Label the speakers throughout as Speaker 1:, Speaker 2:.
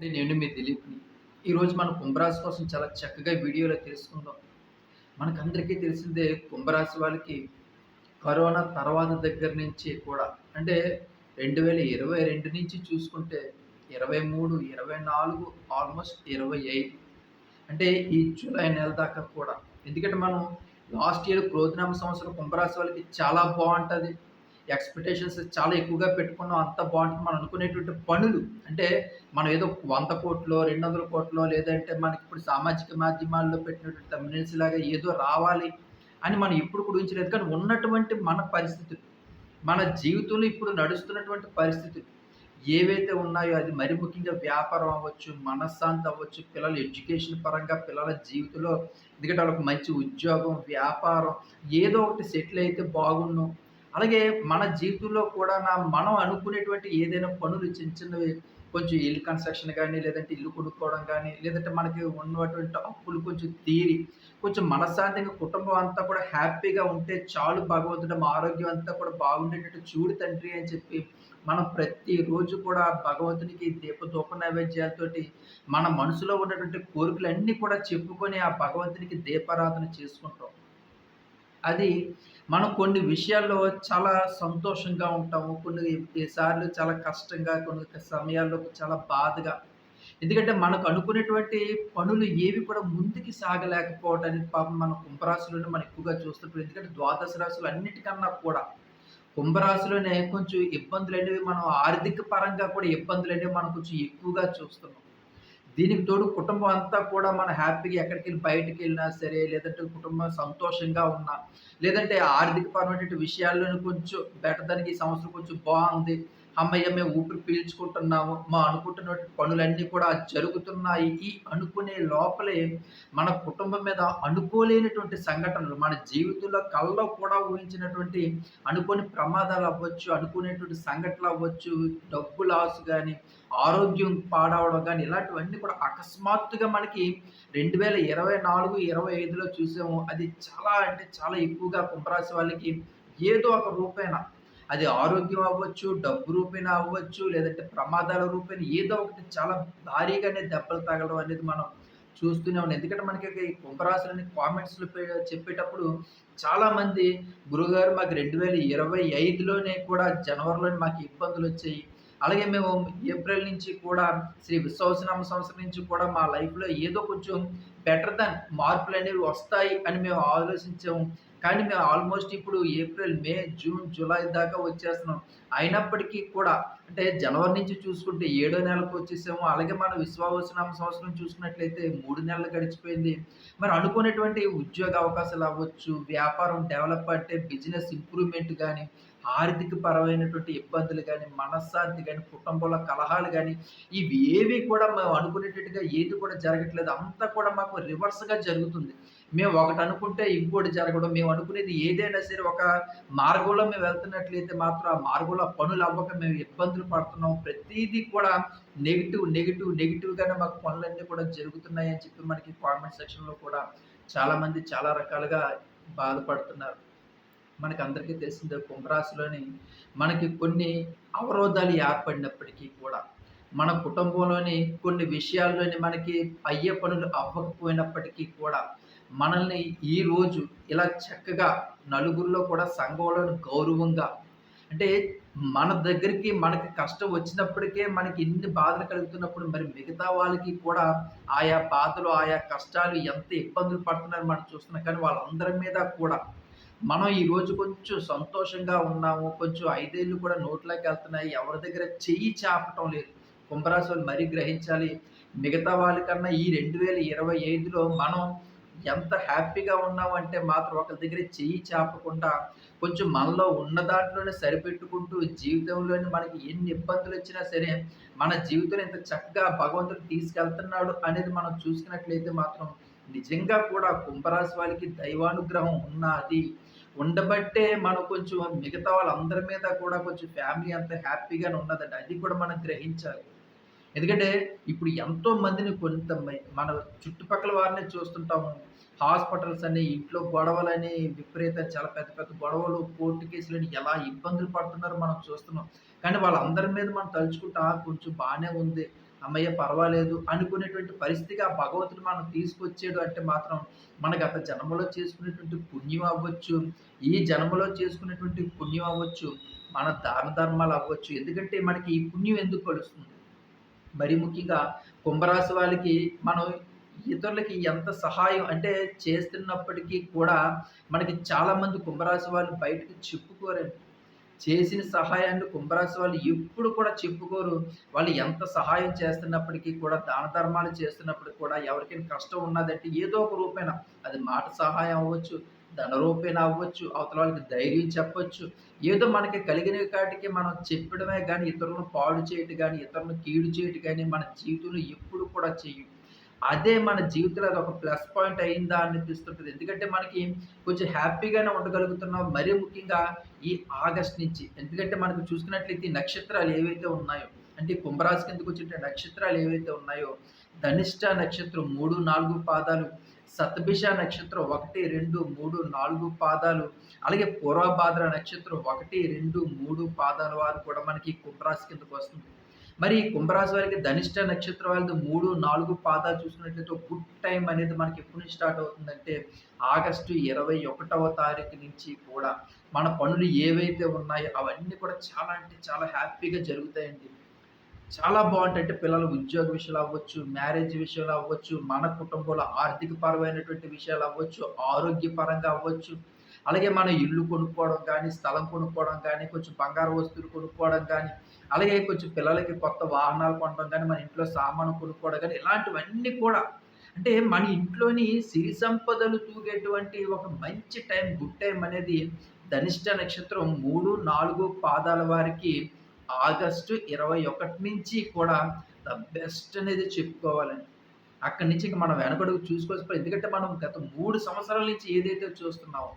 Speaker 1: నేను మీ దిలీప్‌ని. ఈరోజు మనం కుంభరాశి కోసం చాలా చక్కగా వీడియోలో తెలుసుకుందాం. మనకందరికీ తెలిసిందే కుంభరాశి వాళ్ళకి కరోనా తర్వాత దగ్గర నుంచి కూడా అంటే 2022 నుంచి చూసుకుంటే 23, 24 ఆల్మోస్ట్ 25 అంటే ఈ జూలై నెల దాకా కూడా. ఎందుకంటే మనం లాస్ట్ ఇయర్ క్రోధనామ సంవత్సరం కుంభరాశి వాళ్ళకి చాలా బాగుంటుంది ఎక్స్‌పెక్టేషన్స్ చాలా ఎక్కువగా పెట్టుకున్నాం. అంత బాగుంటుంది మనం అనుకునేటువంటి పనులు అంటే మనం ఏదో వంద కోట్లో రెండు వందల కోట్లో లేదంటే మనకిప్పుడు సామాజిక మాధ్యమాల్లో పెట్టినటువంటి తమిళన్స్ లాగా ఏదో రావాలి అని మనం ఎప్పుడు గురించలేదు కానీ ఉన్నటువంటి మన పరిస్థితులు, మన జీవితంలో ఇప్పుడు నడుస్తున్నటువంటి పరిస్థితులు ఏవైతే ఉన్నాయో అది మరి ముఖ్యంగా వ్యాపారం అవ్వచ్చు, మనశ్శాంతి అవ్వచ్చు, పిల్లల ఎడ్యుకేషన్ పరంగా పిల్లల జీవితంలో ఎందుకంటే వాళ్ళకి మంచి ఉద్యోగం, వ్యాపారం ఏదో ఒకటి సెటిల్ అయితే బాగున్ను. అలాగే మన జీవితంలో కూడా నా మనం అనుకునేటువంటి ఏదైనా పనులు చిన్న చిన్నవి కొంచెం ఇల్లు కన్‌స్ట్రక్షన్ కానీ లేదంటే ఇల్లు కొనుక్కోవడం కానీ లేదంటే మనకి ఉన్నటువంటి అప్పులు కొంచెం తీరి, కొంచెం మనశ్శాంతిగా కుటుంబం అంతా కూడా హ్యాపీగా ఉంటే చాలు భగవంతుడు మా ఆరోగ్యం అంతా కూడా బాగుండేటట్టు చూడు తండ్రి అని చెప్పి మనం ప్రతిరోజు కూడా భగవంతునికి దీపధూప నైవేద్యాలతోటి మన మనసులో ఉన్నటువంటి కోరికలన్నీ కూడా చెప్పుకొని ఆ భగవంతునికి దీపారాధన చేసుకుంటాం. అది మనం కొన్ని విషయాల్లో చాలా సంతోషంగా ఉంటాము. కొన్ని సార్లు చాలా కష్టంగా, కొన్ని సమయాల్లో చాలా బాధగా. ఎందుకంటే మనకు అనుకునేటువంటి పనులు ఏవి కూడా ముందుకు సాగలేకపోవడానికి పాపం మన కుంభరాశులను మనం ఎక్కువగా చూస్తుంటాం. ఎందుకంటే ద్వాదశ రాశులు అన్నిటికన్నా కూడా కుంభరాశిలోనే కొంచెం ఇబ్బందులు అనేవి మనం ఆర్థిక పరంగా కూడా ఇబ్బందులనేవి మనం కొంచెం ఎక్కువగా చూస్తున్నాం. దీనికి తోడు కుటుంబం అంతా కూడా మనం హ్యాపీగా ఎక్కడికెళ్ళి వెళ్ళినా సరే, లేదంటే కుటుంబం సంతోషంగా ఉన్నా, లేదంటే ఆర్థికపరమైనటువంటి విషయాల్లోని కొంచెం బెటర్‌దానికి ఈ సంవత్సరం కొంచెం బాగుంది అమ్మయ్య మేము ఊపిరి పీల్చుకుంటున్నాము. మా అనుకుంటున్నటువంటి పనులన్నీ కూడా జరుగుతున్నాయి. ఈ అనుకునే లోపలే మన కుటుంబం మీద అనుకోలేనటువంటి సంఘటనలు, మన జీవితంలో కళ్ళలో కూడా ఊహించినటువంటి అనుకోని ప్రమాదాలు అవ్వచ్చు అనుకునేటువంటి సంఘటనలు అవ్వచ్చు డబ్బు లాస్ కానీ ఆరోగ్యం పాడవడం కానీ ఇలాంటివన్నీ కూడా అకస్మాత్తుగా మనకి 2024, 25లో చూసాము. అది చాలా అంటే చాలా ఎక్కువగా కుంభరాశి వాళ్ళకి ఏదో ఒక రూపేణ అది ఆరోగ్యం అవ్వచ్చు, డబ్బు రూపేణా అవ్వచ్చు, లేదంటే ప్రమాదాల రూపేణ ఏదో ఒకటి చాలా భారీగానే దెబ్బలు తగలడం అనేది మనం చూస్తూనే ఉన్నాం. ఎందుకంటే మనకి ఈ కుంభరాశులని కామెంట్స్‌లో చెప్పేటప్పుడు చాలామంది గురుగారు మాకు 2025లోనే కూడా జనవరిలోనే మాకు ఇబ్బందులు వచ్చాయి అలాగే మేము ఏప్రిల్ నుంచి కూడా శ్రీ విశ్వవసనామ సంవత్సరం నుంచి కూడా మా లైఫ్‌లో ఏదో కొంచెం బెటర్ దాన్ మార్పులనేవి వస్తాయి అని మేము ఆలోచించాము. కానీ మేము ఆల్మోస్ట్ ఇప్పుడు ఏప్రిల్, మే, జూన్, జూలై దాకా వచ్చేస్తున్నాం. అయినప్పటికీ కూడా అంటే జనవరి నుంచి చూసుకుంటే ఏడో నెలకు వచ్చేసాము. అలాగే మన విశ్వావసనామ సంవత్సరం చూసుకున్నట్లయితే మూడు నెలలు గడిచిపోయింది. మరి అనుకునేటువంటి ఉద్యోగ అవకాశాలు అవ్వచ్చు, వ్యాపారం డెవలప్ అంటే బిజినెస్ ఇంప్రూవ్‌మెంట్ కానీ ఆర్థిక పరమైనటువంటి ఇబ్బందులు కానీ మనశ్శాంతి కానీ కుటుంబంలో కలహాలు కానీ ఇవి ఏవి కూడా మేము అనుకునేటట్టుగా ఏది కూడా జరగట్లేదు. అంతా కూడా మాకు రివర్స్‌గా జరుగుతుంది. మేము ఒకటి అనుకుంటే ఇంకోటి జరగడం, మేము అనుకునేది ఏదైనా సరే ఒక మార్గంలో మేము వెళ్తున్నట్లయితే మాత్రం ఆ మార్గంలో పనులు అవ్వక మేము ఇబ్బందులు పడుతున్నాం. ప్రతిదీ కూడా నెగిటివ్ నెగెటివ్, నెగిటివ్గానే మాకు పనులన్నీ కూడా జరుగుతున్నాయి అని చెప్పి మనకి కామెంట్ సెక్షన్‌లో కూడా చాలామంది చాలా రకాలుగా బాధపడుతున్నారు. మనకందరికీ తెలిసిందే కుంభరాశిలోని మనకి కొన్ని అవరోధాలు ఏర్పడినప్పటికీ కూడా, మన కుటుంబంలోని కొన్ని విషయాల్లోని మనకి అయ్యే పనులు అవ్వకపోయినప్పటికీ కూడా, మనల్ని ఈరోజు ఇలా చక్కగా నలుగురిలో కూడా సంఘంలో గౌరవంగా అంటే మన దగ్గరికి మనకి కష్టం వచ్చినప్పటికే మనకి ఇన్ని బాధలు కలుగుతున్నప్పుడు మరి మిగతా వాళ్ళకి కూడా ఆయా బాధలు, ఆయా కష్టాలు ఎంత ఇబ్బందులు పడుతున్నారో మనం చూస్తున్నాం. కానీ వాళ్ళందరి మీద కూడా మనం ఈరోజు కొంచెం సంతోషంగా ఉన్నాము. కొంచెం ఐదేళ్ళు కూడా నోట్లోకి వెళ్తున్నాయి ఎవరి దగ్గర చెయ్యి చాపటం లేదు. కుంభరాశులు మరీ గ్రహించాలి. మిగతా వాళ్ళకన్నా ఈ 2025లో మనం ఎంత హ్యాపీగా ఉన్నామంటే మాత్రం ఒకరి దగ్గర చెయ్యి చాపకుండా కొంచెం మనలో ఉన్న దాంట్లోనే సరిపెట్టుకుంటూ జీవితంలోనే మనకి ఎన్ని ఇబ్బందులు వచ్చినా సరే, మన జీవితంలో ఇంత చక్కగా భగవంతుడు తీసుకెళ్తున్నాడు అనేది మనం చూసుకున్నట్లయితే మాత్రం నిజంగా కూడా కుంభరాశి వాళ్ళకి దైవానుగ్రహం ఉన్నది ఉండబట్టే మనం కొంచెం మిగతా వాళ్ళందరి మీద కూడా కొంచెం ఫ్యామిలీ అంత హ్యాపీగానే ఉన్నదండి. అది కూడా మనం గ్రహించాలి. ఎందుకంటే ఇప్పుడు ఎంతో మందిని కొంత మన చుట్టుపక్కల వారినే చూస్తుంటాము. హాస్పిటల్స్ అని, ఇంట్లో గొడవలని విపరీత చాలా పెద్ద పెద్ద గొడవలు, కోర్టు కేసులని ఎలా ఇబ్బందులు పడుతున్నారో మనం చూస్తున్నాం. కానీ వాళ్ళందరి మీద మనం తలుచుకుంటా కొంచెం బాగానే ఉంది. అమ్మయ్య పర్వాలేదు అనుకునేటువంటి పరిస్థితిగా ఆ భగవంతుడు మనం తీసుకొచ్చాడు అంటే మాత్రం మనకు గత జన్మలో చేసుకునేటువంటి పుణ్యం అవ్వచ్చు ఈ జన్మలో చేసుకునేటువంటి పుణ్యం అవ్వచ్చు మన దాన ధర్మాలు అవ్వచ్చు ఎందుకంటే మనకి ఈ పుణ్యం ఎందుకు కలుస్తుంది మరి ముఖ్యంగా కుంభరాశి వాళ్ళకి మనం ఇతరులకి ఎంత సహాయం అంటే చేస్తున్నప్పటికీ కూడా మనకి చాలామంది కుంభరాశి వాళ్ళు బయటకు చెప్పుకోరండి. చేసిన సహాయాన్ని కుంభరాశి వాళ్ళు ఎప్పుడు కూడా చెప్పుకోరు. వాళ్ళు ఎంత సహాయం చేస్తున్నప్పటికీ కూడా దాన ధర్మాలు చేస్తున్నప్పటికీ కూడా ఎవరికైనా కష్టం ఉన్నదంటే ఏదో ఒక రూపేణ అది మాట సహాయం అవ్వచ్చు ధనరూపేణ అవ్వచ్చు అవతల వాళ్ళకి ధైర్యం చెప్పొచ్చు. ఏదో మనకి కలిగిన కాటికి మనం చెప్పడమే కానీ ఇతరులను పాడు చేయటం కానీ ఇతరులను కీడు చేయటం కానీ మన జీవితంలో ఎప్పుడు కూడా చెయ్యం. అదే మన జీవితంలో అది ఒక ప్లస్ పాయింట్ అయిందా అనిపిస్తుంటుంది. ఎందుకంటే మనకి కొంచెం హ్యాపీగానే ఉండగలుగుతున్నాం. మరీ ముఖ్యంగా ఈ ఆగస్ట్ నుంచి. ఎందుకంటే మనకు చూసుకున్నట్లయితే ఈ నక్షత్రాలు ఏవైతే ఉన్నాయో అంటే కుంభరాశి కిందకు వచ్చిన నక్షత్రాలు ఏవైతే ఉన్నాయో ధనిష్ట నక్షత్రం మూడు నాలుగు పాదాలు సతభిష నక్షత్రం ఒకటి రెండు మూడు నాలుగు పాదాలు. అలాగే పూర్వభాద్ర నక్షత్రం ఒకటి రెండు మూడు పాదాల వారు కూడా మనకి కుంభరాశి కిందకు వస్తుంది. మరి కుంభరాశి వారికి ధనిష్ట నక్షత్రం వాళ్ళది మూడు నాలుగు పాదాలు చూసుకున్నట్లయితే గుడ్ టైం అనేది మనకి ఎప్పుడు నుంచి స్టార్ట్ అవుతుందంటే ఆగస్టు ఇరవై ఒకటవ తారీఖు నుంచి కూడా. మన పనులు ఏవైతే ఉన్నాయో అవన్నీ కూడా చాలా అంటే చాలా హ్యాపీగా జరుగుతాయండి. చాలా బాగుంటాయి అంటే పిల్లలు ఉద్యోగ విషయాలు అవ్వచ్చు మ్యారేజ్ విషయాలు అవ్వచ్చు మన కుటుంబంలో ఆర్థిక పరమైనటువంటి విషయాలు అవ్వచ్చు ఆరోగ్యపరంగా అవ్వచ్చు. అలాగే మన ఇల్లు కొనుక్కోవడం కానీ స్థలం కొనుక్కోవడం కానీ కొంచెం బంగారు వస్తువులు కొనుక్కోవడం కానీ అలాగే కొంచెం పిల్లలకి కొత్త వాహనాలు కొనడం కానీ మన ఇంట్లో సామాను కొనుక్కోవడం కానీ ఇలాంటివన్నీ కూడా అంటే మన ఇంట్లోని సిరి సంపదలు తూగేటువంటి ఒక మంచి టైం గుడ్ టైం అనేది ధనిష్ట నక్షత్రం మూడు నాలుగు పాదాల వారికి ఆగస్టు ఇరవై ఒకటి నుంచి కూడా ద బెస్ట్ అనేది చెప్పుకోవాలండి. అక్కడి నుంచి మనం వెనకడుగు చూసుకోవచ్చు ఎందుకంటే మనం గత మూడు సంవత్సరాల నుంచి ఏదైతే చూస్తున్నామో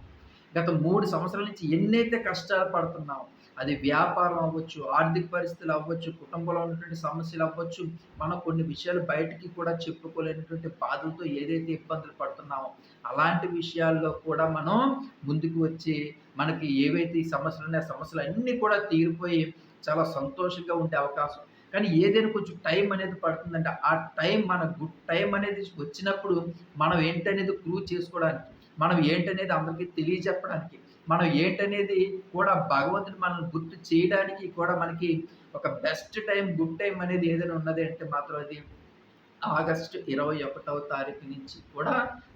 Speaker 1: గత మూడు సంవత్సరాల నుంచి ఎన్నైతే కష్టాలు పడుతున్నామో అది వ్యాపారం అవ్వచ్చు ఆర్థిక పరిస్థితులు అవ్వచ్చు కుటుంబంలో ఉన్నటువంటి సమస్యలు అవ్వచ్చు మనం కొన్ని విషయాలు బయటికి కూడా చెప్పుకోలేనటువంటి బాధలతో ఏదైతే ఇబ్బందులు పడుతున్నామో అలాంటి విషయాల్లో కూడా మనం ముందుకు వచ్చి మనకి ఏవైతే ఈ సమస్యలు ఉన్నాయో సమస్యలు అన్నీ కూడా తీరిపోయి చాలా సంతోషంగా ఉండే అవకాశం. కానీ ఏదైనా కొంచెం టైం అనేది పడుతుందంటే ఆ టైం మన గుడ్ టైం అనేది వచ్చినప్పుడు మనం ఏంటనేది ప్రూవ్ చేసుకోవడానికి మనం ఏంటనేది అందరికీ తెలియజెప్పడానికి మనం ఏంటనేది కూడా భగవంతుని మనం గుర్తు చేయడానికి కూడా మనకి ఒక బెస్ట్ టైం గుడ్ టైం అనేది ఏదైనా ఉన్నది అంటే మాత్రం అది ఆగస్టు ఇరవై ఒకటవ తారీఖు నుంచి కూడా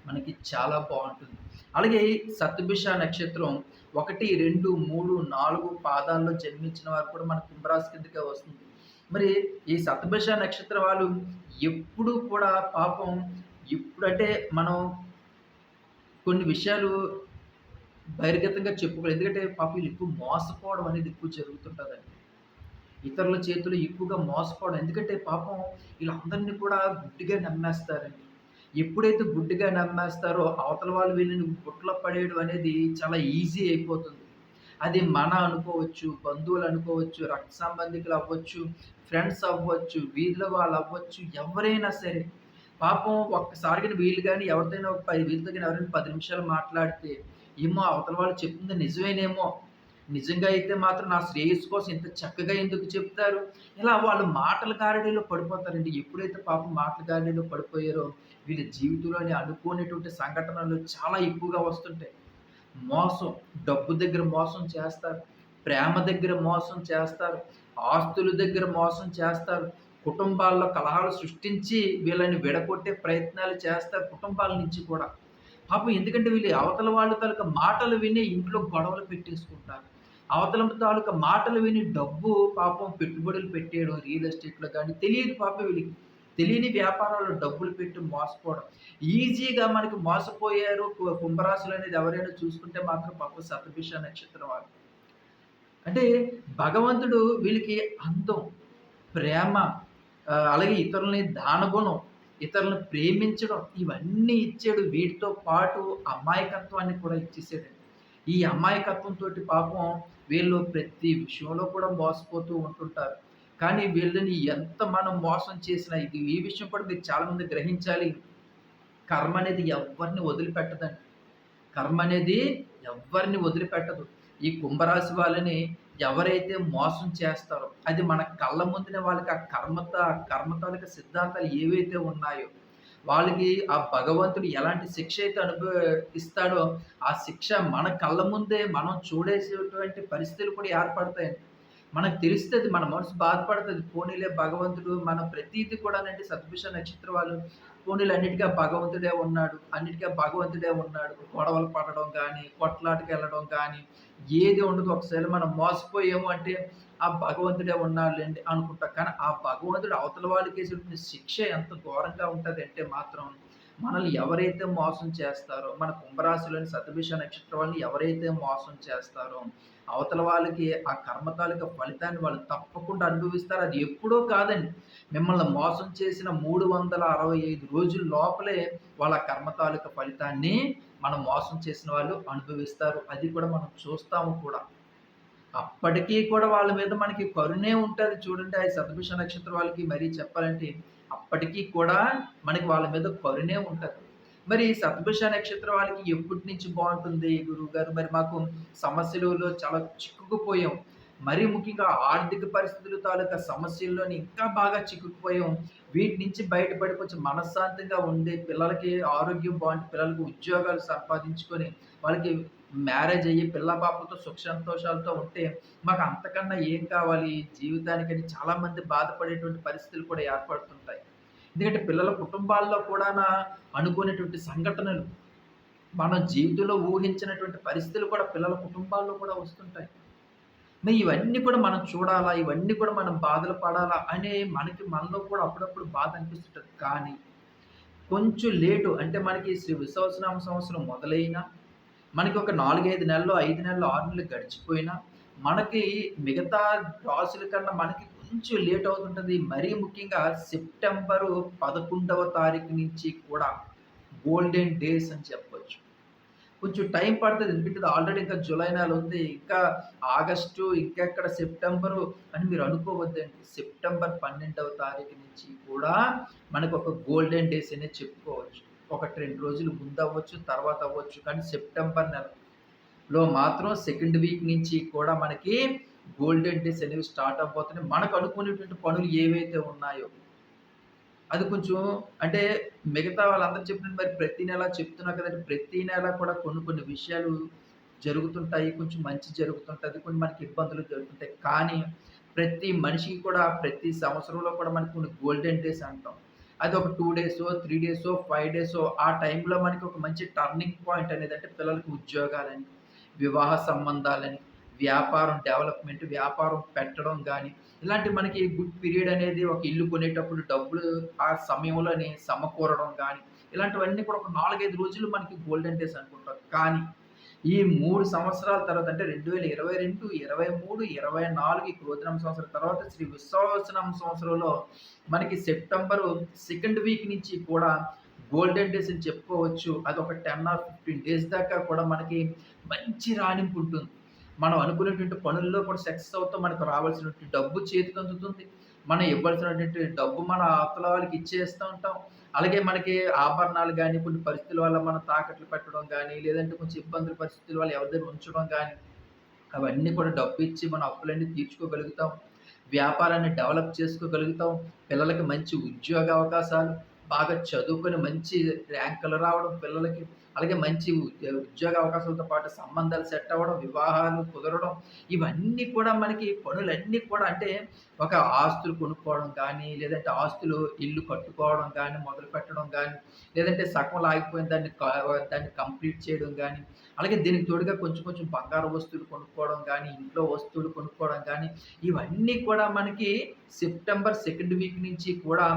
Speaker 1: మనకి చాలా బాగుంటుంది. అలాగే సత్భిష నక్షత్రం ఒకటి రెండు మూడు నాలుగు పాదాల్లో జన్మించిన వారు కూడా మన కుంభరాశి కిందకే వస్తుంది. మరి ఈ సతభిష నక్షత్రం వాళ్ళు ఎప్పుడు కూడా పాపం ఇప్పుడంటే మనం కొన్ని విషయాలు బహిర్గతంగా చెప్పుకోవాలి. ఎందుకంటే పాపం ఎక్కువ మోసపోవడం అనేది ఎక్కువ జరుగుతుంటుందండి. ఇతరుల చేతులు ఎక్కువగా మోసపోవడం. ఎందుకంటే పాపం వీళ్ళందరినీ కూడా గుడ్డిగా నమ్మేస్తారండి. ఎప్పుడైతే గుడ్డిగా నమ్మేస్తారో అవతల వాళ్ళు వీళ్ళని గుట్ల పడేయడం అనేది చాలా ఈజీ అయిపోతుంది. అది మన అనుకోవచ్చు బంధువులు అనుకోవచ్చు రక్త సంబంధికులు అవ్వచ్చు ఫ్రెండ్స్ అవ్వచ్చు వీళ్ళ వాళ్ళు అవ్వచ్చు ఎవరైనా సరే. పాపం ఒక్కసారిగా వీళ్ళు కానీ ఎవరిదైనా ఒక పది వీళ్ళతో కానీ ఎవరైనా పది నిమిషాలు మాట్లాడితే ఏమో అవతల వాళ్ళు చెప్తుంది నిజమేనేమో. నిజంగా అయితే మాత్రం నా శ్రేయస్సు కోసం ఇంత చక్కగా ఎందుకు చెప్తారు? ఇలా వాళ్ళు మాటల గారడీలో పడిపోతారండి. ఎప్పుడైతే పాపం మాటల గారడీలో పడిపోయారో వీళ్ళ జీవితంలోని అనుకోనేటువంటి సంఘటనలు చాలా ఎక్కువగా వస్తుంటాయి. మోసం డబ్బు దగ్గర మోసం చేస్తారు ప్రేమ దగ్గర మోసం చేస్తారు ఆస్తుల దగ్గర మోసం చేస్తారు కుటుంబాల్లో కలహాలు సృష్టించి వీళ్ళని విడగొట్టే ప్రయత్నాలు చేస్తారు కుటుంబాల నుంచి కూడా. పాపం ఎందుకంటే వీళ్ళు అవతల వాళ్ళ తాలూకా మాటలు విని ఇంట్లో గొడవలు పెట్టేసుకుంటారు. అవతల తాలూకా మాటలు విని డబ్బు పాపం పెట్టుబడులు పెట్టేయడం రియల్ ఎస్టేట్లో కానీ తెలియదు పాపం వీళ్ళకి. తెలియని వ్యాపారాల్లో డబ్బులు పెట్టి మోసపోవడం. ఈజీగా మనకి మోసపోయారు కుంభరాశులు అనేది ఎవరైనా చూసుకుంటే మాత్రం పాప సతభిష నక్షత్రం వాళ్ళు. అంటే భగవంతుడు వీళ్ళకి అందం ప్రేమ అలాగే ఇతరులని దానగుణం ఇతరులను ప్రేమించడం ఇవన్నీ ఇచ్చాడు. వీటితో పాటు అమాయకత్వాన్ని కూడా ఇచ్చేసాడు ఈ అమాయకత్వంతో పాపం వీళ్ళు ప్రతి విషయంలో కూడా మోసపోతూ ఉంటుంటారు. కానీ వీళ్ళని ఎంత మనం మోసం చేసినా ఇది ఈ విషయం కూడా మీరు చాలామంది గ్రహించాలి. కర్మ అనేది ఎవరిని వదిలిపెట్టదండి. కర్మ అనేది ఎవరిని వదిలిపెట్టదు. ఈ కుంభరాశి వాళ్ళని ఎవరైతే మోసం చేస్తారో అది మన కళ్ళ ముందునే వాళ్ళకి ఆ కర్మత కర్మతాలిక సిద్ధాంతాలు ఏవైతే ఉన్నాయో వాళ్ళకి ఆ భగవంతుడు ఎలాంటి శిక్ష అయితే అనుభవిస్తాడో ఆ శిక్ష మన కళ్ళ ముందే మనం చూడేసేటువంటి పరిస్థితులు కూడా ఏర్పడతాయండి. మనకు తెలుస్తుంది మన మనసు బాధపడుతుంది. పోనీలే భగవంతుడు మన ప్రతీది కూడానండి సత్పురుష నక్షత్ర వాళ్ళు పోనీలు అన్నిటిగా భగవంతుడే ఉన్నాడు అన్నిటిగా భగవంతుడే ఉన్నాడు. గొడవలు పడడం కానీ కొట్లాటకి వెళ్ళడం కానీ ఏది ఉండదు. ఒకసారి మనం మోసపోయాము అంటే ఆ భగవంతుడే ఉన్నాడులేండి అనుకుంటా. కానీ ఆ భగవంతుడు అవతల వాళ్ళకి చెప్పిన శిక్ష ఎంత ఘోరంగా ఉంటుంది అంటే మాత్రం మనల్ని ఎవరైతే మోసం చేస్తారో మన కుంభరాశిలోని సతభిష నక్షత్రం వాళ్ళని ఎవరైతే మోసం చేస్తారో అవతల వాళ్ళకి ఆ కర్మ తాలూకా ఫలితాన్ని వాళ్ళు తప్పకుండా అనుభవిస్తారు. అది ఎప్పుడో కాదండి. మిమ్మల్ని మోసం చేసిన మూడు వందల అరవై ఐదు రోజుల లోపలే వాళ్ళ కర్మ తాలూకా ఫలితాన్ని మనం మోసం చేసిన వాళ్ళు అనుభవిస్తారు. అది కూడా మనం చూస్తాము కూడా. అప్పటికీ కూడా వాళ్ళ మీద మనకి కరుణే ఉంటుంది చూడండి. ఆ శతభిష నక్షత్రం వాళ్ళకి మరీ చెప్పాలంటే అప్పటికీ కూడా మనకి వాళ్ళ మీద కరుణే ఉంటుంది. మరి శతభిష నక్షత్రం వాళ్ళకి ఎప్పటి నుంచి బాగుంటుంది గురువు గారు మరి మాకు సమస్యలలో చాలా చిక్కుకుపోయాం. మరీ ముఖ్యంగా ఆర్థిక పరిస్థితులు తాలూకా సమస్యల్లోని ఇంకా బాగా చిక్కుకుపోయాం. వీటి నుంచి బయటపడి కొంచెం మనశ్శాంతంగా ఉండే పిల్లలకి ఆరోగ్యం బాగుంటే పిల్లలకి ఉద్యోగాలు సంపాదించుకొని వాళ్ళకి మ్యారేజ్ అయ్యి పిల్ల పాపలతో సుఖ సంతోషాలతో ఉంటే మాకు అంతకన్నా ఏం కావాలి? జీవితానికని చాలామంది బాధపడేటువంటి పరిస్థితులు కూడా ఏర్పడుతుంటాయి. ఎందుకంటే పిల్లల కుటుంబాల్లో కూడా అనుకునేటువంటి సంఘటనలు మన జీవితంలో ఊహించినటువంటి పరిస్థితులు కూడా పిల్లల కుటుంబాల్లో కూడా వస్తుంటాయి. మరి ఇవన్నీ కూడా మనం చూడాలా? ఇవన్నీ కూడా మనం బాధలు పడాలా? అనే మనకి మనలో కూడా అప్పుడప్పుడు బాధ అనిపిస్తుంటుంది. కానీ కొంచెం లేటు అంటే మనకి శ్రీ విశ్వసనామ సంవత్సరం మొదలైనా మనకి ఒక నాలుగైదు నెలలు ఐదు నెలలు ఆరు నెలలు గడిచిపోయినా మనకి మిగతా రాసుల కన్నా మనకి కొంచెం లేట్ అవుతుంటుంది. మరీ ముఖ్యంగా సెప్టెంబరు పదకొండవ తారీఖు నుంచి కూడా గోల్డెన్ డేస్ అని చెప్పొచ్చు. కొంచెం టైం పడుతుంది. ఎందుకంటే ఆల్రెడీ ఇంకా జూలై నెల ఉంది. ఇంకా ఆగస్టు ఇంకెక్కడ సెప్టెంబరు అని మీరు అనుకోవద్దండి. సెప్టెంబర్ పన్నెండవ తారీఖు నుంచి కూడా మనకు ఒక గోల్డెన్ డేస్ అనే చెప్పుకోవచ్చు. ఒకటి రెండు రోజులు ముందు అవ్వచ్చు తర్వాత అవ్వచ్చు. కానీ సెప్టెంబర్ నెలలో మాత్రం సెకండ్ వీక్ నుంచి కూడా మనకి గోల్డెన్ డేస్ అనేవి స్టార్ట్ అవ్వబోతున్నాయి మనకు అనుకునేటువంటి పనులు ఏవైతే ఉన్నాయో అది కొంచెం అంటే మిగతా వాళ్ళందరూ చెప్పినట్టు మరి ప్రతి నెల చెప్తున్నా కదండి. ప్రతి నెల కూడా కొన్ని కొన్ని విషయాలు జరుగుతుంటాయి కొంచెం మంచి జరుగుతుంటుంది కొన్ని మనకి ఇబ్బందులు జరుగుతుంటాయి. కానీ ప్రతి మనిషికి కూడా ప్రతి సంవత్సరంలో కూడా మనకి కొన్ని గోల్డెన్ డేస్ అంటాం. అది ఒక టూ డేసో త్రీ డేసో ఫైవ్ డేసో ఆ టైంలో మనకి ఒక మంచి టర్నింగ్ పాయింట్ అనేది అంటే పిల్లలకి ఉద్యోగాలని వివాహ సంబంధాలని వ్యాపారం డెవలప్మెంట్ వ్యాపారం పెట్టడం కానీ ఇలాంటి మనకి గుడ్ పీరియడ్ అనేది ఒక ఇల్లు కొనేటప్పుడు డబ్బులు ఆ సమయంలోనే సమకూరడం కానీ ఇలాంటివన్నీ కూడా ఒక నాలుగైదు రోజులు మనకి గోల్డెన్ డేస్ అనుకుంటారు. కానీ ఈ మూడు సంవత్సరాల తర్వాత అంటే రెండు వేల ఇరవై రెండు ఇరవై మూడు ఇరవై నాలుగు ఈ క్రోధనం సంవత్సరం తర్వాత శ్రీ విశ్వవసనం సంవత్సరంలో మనకి సెప్టెంబర్ సెకండ్ వీక్ నుంచి కూడా గోల్డెన్ డేస్ అని చెప్పుకోవచ్చు. అది ఒక టెన్ ఆర్ ఫిఫ్టీన్ డేస్ దాకా కూడా మనకి మంచి రాణింపు ఉంటుంది. మనం అనుకునేటువంటి పనుల్లో కూడా సక్సెస్ అవుతాం మనకు రావాల్సినటువంటి డబ్బు చేతికి అందుతుంది. మనం ఇవ్వాల్సినటువంటి డబ్బు మన అవతల వాళ్ళకి ఇచ్చేస్తూ ఉంటాం. అలాగే మనకి ఆభరణాలు కానీ కొన్ని పరిస్థితుల వల్ల మనం తాకట్లు పెట్టడం కానీ లేదంటే కొంచెం ఇబ్బందుల పరిస్థితుల వల్ల ఎవరి దగ్గర ఉంచడం కానీ అవన్నీ కూడా డబ్బు ఇచ్చి మన అప్పులన్నీ తీర్చుకోగలుగుతాం. వ్యాపారాన్ని డెవలప్ చేసుకోగలుగుతాం. పిల్లలకి మంచి ఉద్యోగ అవకాశాలు బాగా చదువుకొని మంచి ర్యాంకులు రావడం పిల్లలకి అలాగే మంచి ఉద్యోగ అవకాశాలతో పాటు సంబంధాలు సెట్ అవ్వడం వివాహాలు కుదరడం ఇవన్నీ కూడా మనకి పనులన్నీ కూడా అంటే ఒక ఆస్తులు కొనుక్కోవడం కానీ లేదంటే ఆస్తులు ఇల్లు కట్టుకోవడం కానీ మొదలు పెట్టడం కానీ లేదంటే సగం లాగిపోయిన దాన్ని దాన్ని కంప్లీట్ చేయడం కానీ అలాగే దీనికి తోడుగా కొంచెం కొంచెం బంగారు వస్తువులు కొనుక్కోవడం కానీ ఇంట్లో వస్తువులు కొనుక్కోవడం కానీ ఇవన్నీ కూడా మనకి సెప్టెంబర్ సెకండ్ వీక్ నుంచి కూడా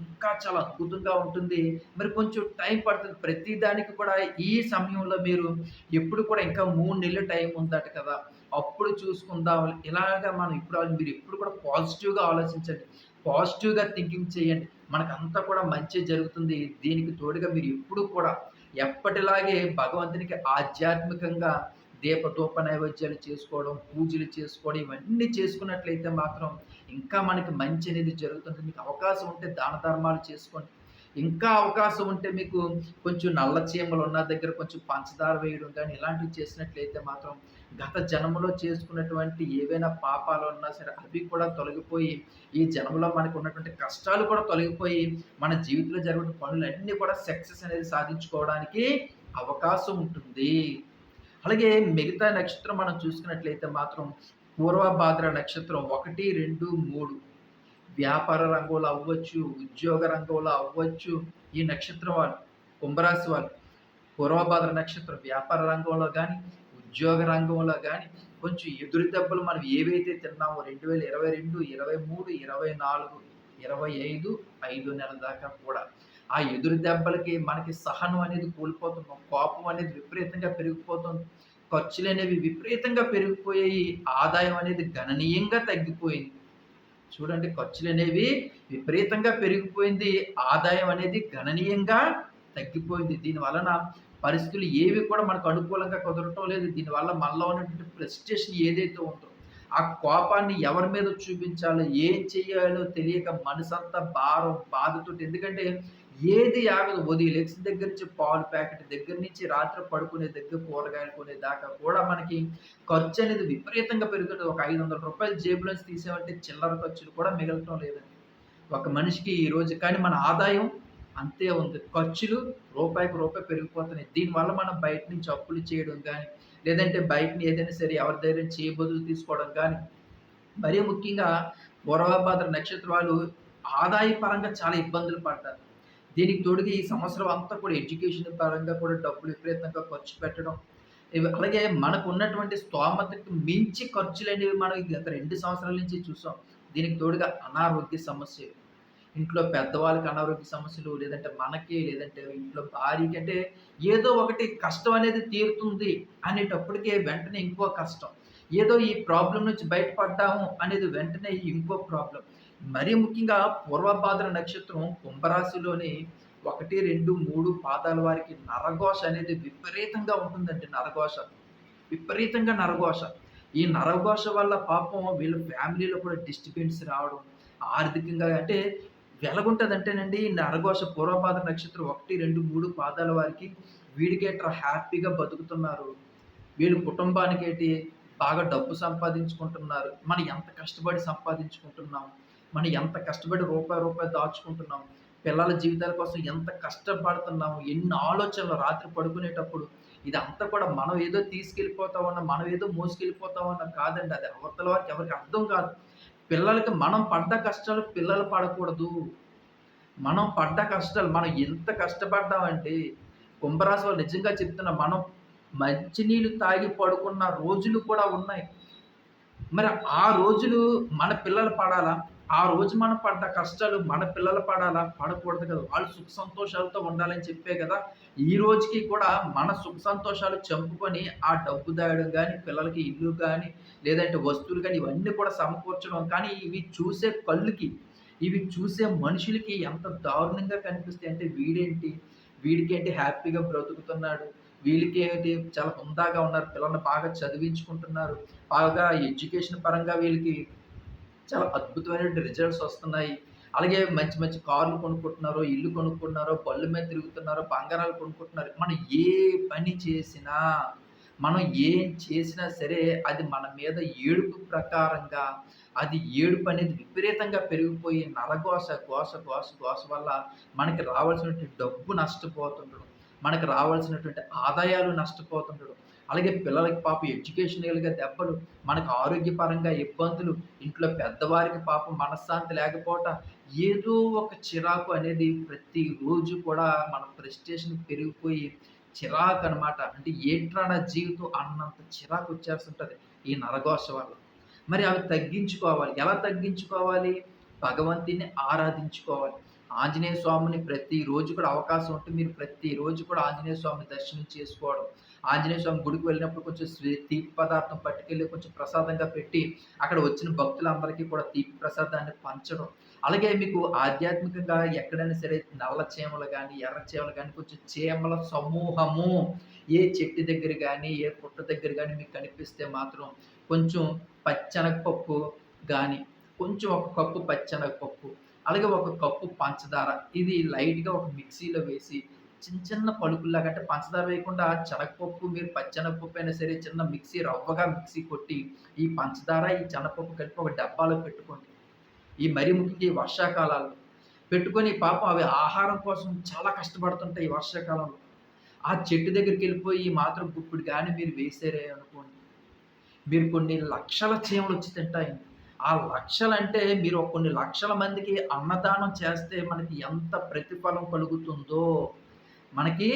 Speaker 1: ఇంకా చాలా అద్భుతంగా ఉంటుంది. మరి కొంచెం టైం పడుతుంది. ప్రతి దానికి కూడా ఈ సమయంలో మీరు ఎప్పుడు కూడా ఇంకా మూడు నెలలు టైం ఉందట కదా. అప్పుడు చూసుకుందాం. ఇలాగా మనం ఇప్పుడు మీరు ఎప్పుడు కూడా పాజిటివ్గా ఆలోచించండి. పాజిటివ్గా థింకింగ్ చేయండి. మనకంతా కూడా మంచి జరుగుతుంది. దీనికి తోడుగా మీరు ఎప్పుడు కూడా ఎప్పటిలాగే భగవంతునికి ఆధ్యాత్మికంగా దీపధూప నైవేద్యాలు చేసుకోవడం పూజలు చేసుకోవడం ఇవన్నీ చేసుకున్నట్లయితే మాత్రం ఇంకా మనకి మంచి అనేది జరుగుతుంది. మీకు అవకాశం ఉంటే దాన ధర్మాలు చేసుకోండి. ఇంకా అవకాశం ఉంటే మీకు కొంచెం నల్ల చీమలు ఉన్న దగ్గర కొంచెం పంచదార వేయడం కానీ ఇలాంటివి చేసినట్లయితే మాత్రం గత జన్మలో చేసుకున్నటువంటి ఏవైనా పాపాలు ఉన్నా సరే అవి కూడా తొలగిపోయి ఈ జన్మలో మనకు ఉన్నటువంటి కష్టాలు కూడా తొలగిపోయి మన జీవితంలో జరిగిన పనులన్నీ కూడా సక్సెస్ అనేది సాధించుకోవడానికి అవకాశం ఉంటుంది. అలాగే మిగతా నక్షత్రం మనం చూసుకున్నట్లయితే మాత్రం పూర్వభాద్ర నక్షత్రం ఒకటి రెండు మూడు వ్యాపార రంగంలో అవ్వచ్చు ఉద్యోగ రంగంలో అవ్వచ్చు ఈ నక్షత్రం వాళ్ళు కుంభరాశి వాళ్ళు పూర్వభాద్ర నక్షత్రం వ్యాపార రంగంలో కానీ ఉద్యోగ రంగంలో కానీ కొంచెం ఎదురు దెబ్బలు మనం ఏవైతే తిన్నామో రెండు వేల ఇరవై రెండు ఇరవై మూడు ఇరవై నాలుగు ఇరవై ఐదు ఐదు నెలల దాకా కూడా ఆ ఎదురు దెబ్బలకి మనకి సహనం అనేది కోల్పోతున్నాం కోపం అనేది విపరీతంగా పెరిగిపోతుంది. ఖర్చులు అనేవి విపరీతంగా పెరిగిపోయాయి ఆదాయం అనేది గణనీయంగా తగ్గిపోయింది. చూడండి ఖర్చులు అనేవి విపరీతంగా పెరిగిపోయింది. ఆదాయం అనేది గణనీయంగా తగ్గిపోయింది. దీని వలన పరిస్థితులు ఏవి కూడా మనకు అనుకూలంగా కుదరటం లేదు. దీనివల్ల మనలో ఉన్నటువంటి ప్రెస్టేషన్ ఏదైతే ఉందో ఆ కోపాన్ని ఎవరి మీద చూపించాలో ఏం చేయాలో తెలియక మనసంతా భారం బాధతో ఎందుకంటే ఏది ఆగదు. ఉదయం లెగ్స్ దగ్గర నుంచి పాలు ప్యాకెట్ దగ్గర నుంచి రాత్రి పడుకునే దగ్గర కూరగాయలు కొనే దాకా కూడా మనకి ఖర్చు అనేది విపరీతంగా పెరుగుతుంది. ఒక ఐదు వందల రూపాయలు జేబులోంచి తీసేవంటే చిల్లర ఖర్చులు కూడా మిగలటం లేదండి. ఒక మనిషికి ఈ రోజు కానీ మన ఆదాయం అంతే ఉంది. ఖర్చులు రూపాయికి రూపాయి పెరిగిపోతున్నాయి. దీనివల్ల మనం బయట నుంచి అప్పులు చేయడం కానీ లేదంటే బయటని ఏదైనా సరే ఎవరి దగ్గర చేయబదులు తీసుకోవడం కానీ మరీ ముఖ్యంగా పూర్వభాద్ర నక్షత్రాలు ఆదాయ పరంగా చాలా ఇబ్బందులు పడ్డారు. దీనికి తోడుగా ఈ సంవత్సరం అంతా కూడా ఎడ్యుకేషన్ పరంగా కూడా డబ్బులు విపరీతంగా ఖర్చు పెట్టడం. అలాగే మనకు ఉన్నటువంటి స్తోమతకు మించి ఖర్చులు అనేవి మనం గత రెండు సంవత్సరాల నుంచి చూసాం. దీనికి తోడుగా అనారోగ్య సమస్యలు. ఇంట్లో పెద్దవాళ్ళకి అనారోగ్య సమస్యలు లేదంటే మనకి లేదంటే ఇంట్లో భార్యకి అంటే ఏదో ఒకటి కష్టం అనేది తీరుతుంది అనేటప్పటికే వెంటనే ఇంకో కష్టం. ఏదో ఈ ప్రాబ్లం నుంచి బయటపడ్డాము అనేది వెంటనే ఇంకో ప్రాబ్లం. మరీ ముఖ్యంగా పూర్వభాద్ర నక్షత్రం కుంభరాశిలోని ఒకటి రెండు మూడు పాదాల వారికి నరఘోష అనేది విపరీతంగా ఉంటుందండి నరఘోష. విపరీతంగా నరఘోష. ఈ నరఘోష వల్ల పాపం వీళ్ళ ఫ్యామిలీలో కూడా డిస్టర్బెన్స్ రావడం ఆర్థికంగా అంటే ఎలాగుంటుందంటేనండి ఈ నరఘోష పూర్వపాద నక్షత్రం ఒకటి రెండు మూడు పాదాల వారికి వీడికేట్రా హ్యాపీగా బతుకుతున్నారు. వీళ్ళు కుటుంబానికి బాగా డబ్బు సంపాదించుకుంటున్నారు. మనం ఎంత కష్టపడి సంపాదించుకుంటున్నాం. మనం ఎంత కష్టపడి రూపాయి రూపాయి దాచుకుంటున్నాం పిల్లల జీవితాల కోసం ఎంత కష్టపడుతున్నాము ఎన్ని ఆలోచనలు రాత్రి పడుకునేటప్పుడు ఇదంతా కూడా మనం ఏదో తీసుకెళ్ళిపోతామన్నా మనం ఏదో మోసుకెళ్ళిపోతామన్నా కాదండి. అది అవతల వారికి ఎవరికి అర్థం కాదు. పిల్లలకి మనం పడ్డ కష్టాలు పిల్లలు పడకూడదు. మనం పడ్డ కష్టాలు మనం ఎంత కష్టపడ్డామంటే కుంభరాశి వాళ్ళు నిజంగా చెప్తున్నా మనం మంచినీళ్ళు తాగి పడుకున్న రోజులు కూడా ఉన్నాయి. మరి ఆ రోజులు మన పిల్లలు పడాలా? ఆ రోజు మనం పడ్డ కష్టాలు మన పిల్లలు పడాలా? పడకూడదు కదా. వాళ్ళు సుఖ సంతోషాలతో ఉండాలని చెప్పే కదా. ఈ రోజుకి కూడా మన సుఖ సంతోషాలు చంపుకొని ఆ డబ్బు దాయడం కానీ పిల్లలకి ఇల్లు కానీ లేదంటే వస్తువులు కానీ ఇవన్నీ కూడా సమకూర్చడం కానీ ఇవి చూసే కళ్ళుకి ఇవి చూసే మనుషులకి ఎంత దారుణంగా కనిపిస్తాయి. అంటే వీడేంటి? వీడికేంటి హ్యాపీగా బ్రతుకుతున్నాడు? వీళ్ళకి ఏంటి చాలా హుందాగా ఉన్నారు. పిల్లల్ని బాగా చదివించుకుంటున్నారు. బాగా ఎడ్యుకేషన్ పరంగా వీళ్ళకి చాలా అద్భుతమైన రిజల్ట్స్ వస్తున్నాయి. అలాగే మంచి మంచి కార్లు కొనుక్కుంటున్నారో ఇల్లు కొనుక్కుంటున్నారో బళ్ళు మీద తిరుగుతున్నారో బంగారాలు కొనుక్కుంటున్నారు. మనం ఏ పని చేసినా మనం ఏం చేసినా సరే అది మన మీద ఏడుపు ప్రకారంగా అది ఏడుపు అనేది విపరీతంగా పెరిగిపోయి నలగోస గోస గోస గోస వల్ల మనకి రావాల్సినటువంటి డబ్బు నష్టపోతుండడం మనకు రావాల్సినటువంటి ఆదాయాలు నష్టపోతుండడం అలాగే పిల్లలకి పాప ఎడ్యుకేషనల్గా దెబ్బలు మనకు ఆరోగ్యపరంగా ఇబ్బందులు ఇంట్లో పెద్దవారికి పాపం మనశ్శాంతి లేకపోవటం ఏదో ఒక చిరాకు అనేది ప్రతిరోజు కూడా మన ప్రెస్టేషన్ పెరిగిపోయి చిరాకు అనమాట అంటే ఏంట్రా నా జీవితం అన్నంత చిరాకు వచ్చేస్తుంటుంది ఈ నరఘోష వల్ల. మరి అవి తగ్గించుకోవాలి. ఎలా తగ్గించుకోవాలి? భగవంతుని ఆరాధించుకోవాలి. ఆంజనేయ స్వామిని ప్రతిరోజు కూడా అవకాశం ఉంటే మీరు ప్రతిరోజు కూడా ఆంజనేయ స్వామిని దర్శనం చేసుకోవడం. ఆంజనేయ స్వామి గుడికి వెళ్ళినప్పుడు కొంచెం తీపి పదార్థం పట్టుకెళ్ళి కొంచెం ప్రసాదంగా పెట్టి అక్కడ వచ్చిన భక్తులందరికీ కూడా తీపి ప్రసాదాన్ని పంచడం. అలాగే మీకు ఆధ్యాత్మికంగా ఎక్కడైనా సరే నల్ల చీమలు కానీ ఎర్ర చీమలు కానీ కొంచెం చీమల సమూహము ఏ చెట్టు దగ్గర కానీ ఏ పుట్ట దగ్గర కానీ మీకు కనిపిస్తే మాత్రం కొంచెం పచ్చనగపప్పు కానీ కొంచెం ఒక కప్పు పచ్చనగపప్పు అలాగే ఒక కప్పు పంచదార ఇది లైట్‌గా ఒక మిక్సీలో వేసి చిన్న చిన్న పలుకుల్లాగా అంటే పంచదార వేయకుండా చెనగపప్పు మీరు పచ్చెనగపప్పు అయినా సరే చిన్న మిక్సీ రవ్వగా మిక్సీ కొట్టి ఈ పంచదార, ఈ చెనగపప్పు కలిపి ఒక డబ్బాలో పెట్టుకోండి. ఈ మరీ ముఖ్యంగా ఈ వర్షాకాలాల్లో పెట్టుకొని పాపం అవి ఆహారం కోసం చాలా కష్టపడుతుంటాయి ఈ వర్షాకాలంలో. ఆ చెట్టు దగ్గరికి వెళ్ళిపోయి మాత్రం గుప్పుడు కానీ మీరు వేసారే అనుకోండి, మీరు కొన్ని లక్షల చీమలొచ్చి తింటాయి ఆ లక్షలంటే మీరు కొన్ని లక్షల మందికి అన్నదానం చేస్తే మనకి ఎంత ప్రతిఫలం కలుగుతుందో, మనకి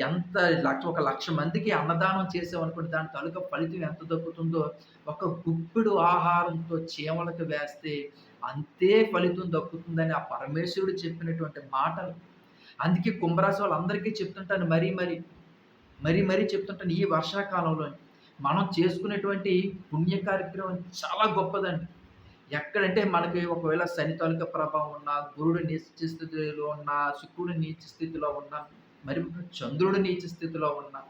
Speaker 1: ఎంత లక్ష ఒక లక్ష మందికి అన్నదానం చేసామనుకుంటే దాని తలుక ఫలితం ఎంత దక్కుతుందో, ఒక గుప్పిడు ఆహారంతో చీమలకు వేస్తే అంతే ఫలితం దక్కుతుందని ఆ పరమేశ్వరుడు చెప్పినటువంటి మాటలు. అందుకే కుంభరాశి వాళ్ళందరికీ చెప్తుంటాను మరీ మరీ, మరీ మరీ చెప్తుంటాను ఈ వర్షాకాలంలో మనం చేసుకునేటువంటి పుణ్య కార్యక్రమం చాలా గొప్పదండి. ఎక్కడంటే మనకి ఒకవేళ శని తాలూకా ప్రభావం ఉన్నా, గురుడు నీచ స్థితిలో ఉన్నా, శుక్రుడు నీచ స్థితిలో ఉన్నా, మరి చంద్రుడు నీచ స్థితిలో ఉన్నా,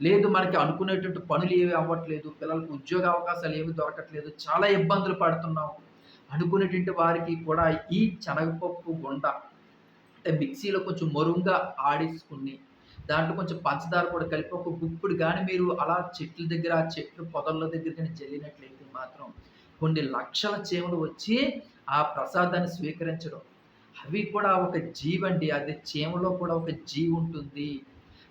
Speaker 1: లేదు మనకి అనుకునేటువంటి పనులు ఏవి అవ్వట్లేదు, పిల్లలకు ఉద్యోగ అవకాశాలు ఏమి దొరకట్లేదు, చాలా ఇబ్బందులు పడుతున్నాం. అనుకునేటువంటి వారికి కూడా ఈ శనగపప్పు గుండ అంటే మిక్సీలో కొంచెం మరుంగా ఆడేసుకుని దాంట్లో కొంచెం పంచదార కూడా కలిపి ఒక గుప్పుడు కానీ మీరు అలా చెట్ల దగ్గర, చెట్లు పొదల దగ్గర కానీ జల్లినట్లయితే మాత్రం కొన్ని లక్షల చీమలు వచ్చి ఆ ప్రసాదాన్ని స్వీకరించడం. అవి కూడా ఒక జీవండి. అది చీమలో కూడా ఒక జీవి ఉంటుంది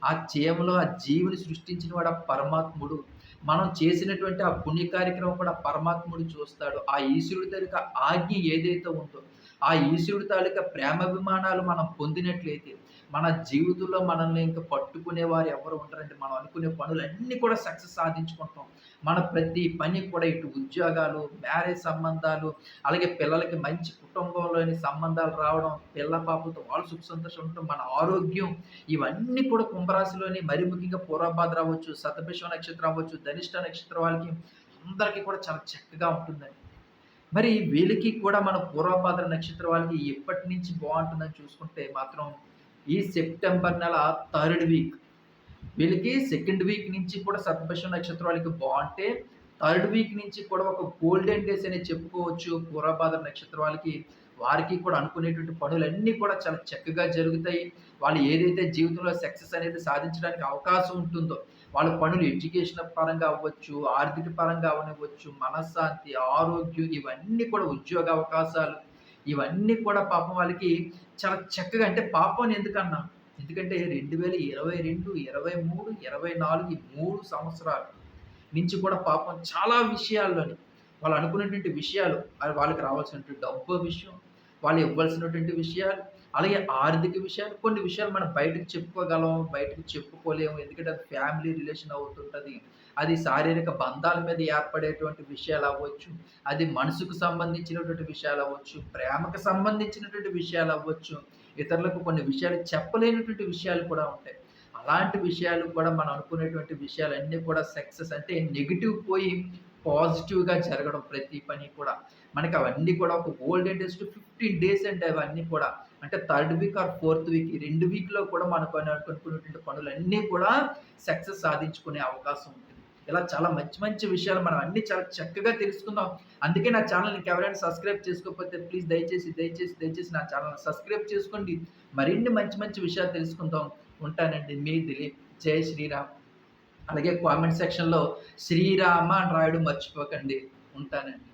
Speaker 1: ఆ చీమలో ఆ జీవిని సృష్టించిన వాడు ఆ పరమాత్ముడు. మనం చేసినటువంటి ఆ పుణ్య కార్యక్రమం కూడా పరమాత్ముడు చూస్తాడు. ఆ ఈశ్వరుడి తాలూకా ఆజ్ఞ ఏదైతే ఉందో, ఆ ఈశ్వరుడి తాలూకా ప్రేమాభిమానాలు మనం పొందినట్లయితే, మన జీవితంలో మనల్ని ఇంకా పట్టుకునే వారు ఎవరు ఉంటారంటే మనం అనుకునే పనులన్నీ కూడా సక్సెస్ సాధించుకుంటాం. మన ప్రతి పని కూడా ఇటు ఉద్యోగాలు, మ్యారేజ్ సంబంధాలు, అలాగే పిల్లలకి మంచి కుటుంబంలోని సంబంధాలు రావడం, పిల్ల పాపలతో వాళ్ళు సుఖ సంతోషం ఉండటం, మన ఆరోగ్యం ఇవన్నీ కూడా కుంభరాశిలోని మరి ముఖ్యంగా పూర్వభాద రావచ్చు శతభిషం నక్షత్రం అవ్వచ్చు, ధనిష్ట నక్షత్రం వాళ్ళకి అందరికీ కూడా చాలా చక్కగా ఉంటుందండి. మరి వీళ్ళకి కూడా మన పూర్వభాద్ర నక్షత్రం వాళ్ళకి ఎప్పటి నుంచి బాగుంటుందని చూసుకుంటే మాత్రం ఈ సెప్టెంబర్ నెల థర్డ్ వీక్ వీళ్ళకి సెకండ్ వీక్ నుంచి కూడా శతభిషం నక్షత్రం వాళ్ళకి థర్డ్ వీక్ నుంచి కూడా ఒక గోల్డెన్ డేస్ అనే చెప్పుకోవచ్చు పూర్వభాద్ర నక్షత్రం వాళ్ళకి. వారికి కూడా అనుకునేటువంటి పనులన్నీ కూడా చాలా చక్కగా జరుగుతాయి. వాళ్ళు ఏదైతే జీవితంలో సక్సెస్ అనేది సాధించడానికి అవకాశం ఉంటుందో, వాళ్ళ పనులు ఎడ్యుకేషన్ పరంగా అవ్వచ్చు, ఆర్థిక పరంగా అవనివ్వచ్చు మనశ్శాంతి, ఆరోగ్యం ఇవన్నీ కూడా ఉద్యోగ అవకాశాలు, ఇవన్నీ కూడా పాపం వాళ్ళకి చాలా చక్కగా అంటే పాపం ఎందుకన్నా, ఎందుకంటే రెండు వేల ఇరవై రెండు ఇరవై మూడు ఇరవై నాలుగు మూడు సంవత్సరాలు నుంచి కూడా పాపం చాలా విషయాల్లోని వాళ్ళు అనుకున్నటువంటి విషయాలు వాళ్ళకి రావాల్సినటువంటి డబ్బు విషయం, వాళ్ళు ఇవ్వాల్సినటువంటి విషయాలు, అలాగే ఆర్థిక విషయాలు, కొన్ని విషయాలు మనం బయటకి చెప్పుకోగలం, బయటకు చెప్పుకోలేము. ఎందుకంటే అది ఫ్యామిలీ రిలేషన్ అవుతుంటుంది అది శారీరక బంధాల మీద ఏర్పడేటువంటి విషయాలు అవ్వచ్చు అది మనసుకు సంబంధించినటువంటి విషయాలు అవ్వచ్చు ప్రేమకు సంబంధించినటువంటి విషయాలు అవ్వచ్చు ఇతరులకు కొన్ని విషయాలు చెప్పలేనటువంటి విషయాలు కూడా ఉంటాయి. అలాంటి విషయాలు కూడా మనం అనుకునేటువంటి విషయాలన్నీ కూడా సక్సెస్ అంటే నెగిటివ్ పోయి పాజిటివ్‌గా జరగడం ప్రతి పని కూడా. మనకి అవన్నీ కూడా ఒక గోల్డెన్ డేస్ టు 15 డేస్ అండి అవన్నీ కూడా. అంటే third week or fourth week ఈ రెండు వీక్‌లో కూడా మనకు అనుకున్నటువంటి పనులన్నీ కూడా సక్సెస్ సాధించుకునే అవకాశం ఉంటుంది. ఇలా చాలా మంచి మంచి విషయాలు మనం అన్ని చాలా చక్కగా తెలుసుకుందాం. అందుకే నా ఛానెల్‌ని ఇంకెవరైనా సబ్స్క్రైబ్ చేసుకోకపోతే ప్లీజ్ దయచేసి, దయచేసి, దయచేసి నా ఛానెల్‌ని సబ్స్క్రైబ్ చేసుకోండి. మరిన్ని మంచి మంచి విషయాలు తెలుసుకుందాం. ఉంటానండి. మీ దిలీప్. జై శ్రీరామ్. అలాగే కామెంట్ సెక్షన్‌లో శ్రీరామ అని రాయడం మర్చిపోకండి. ఉంటానండి.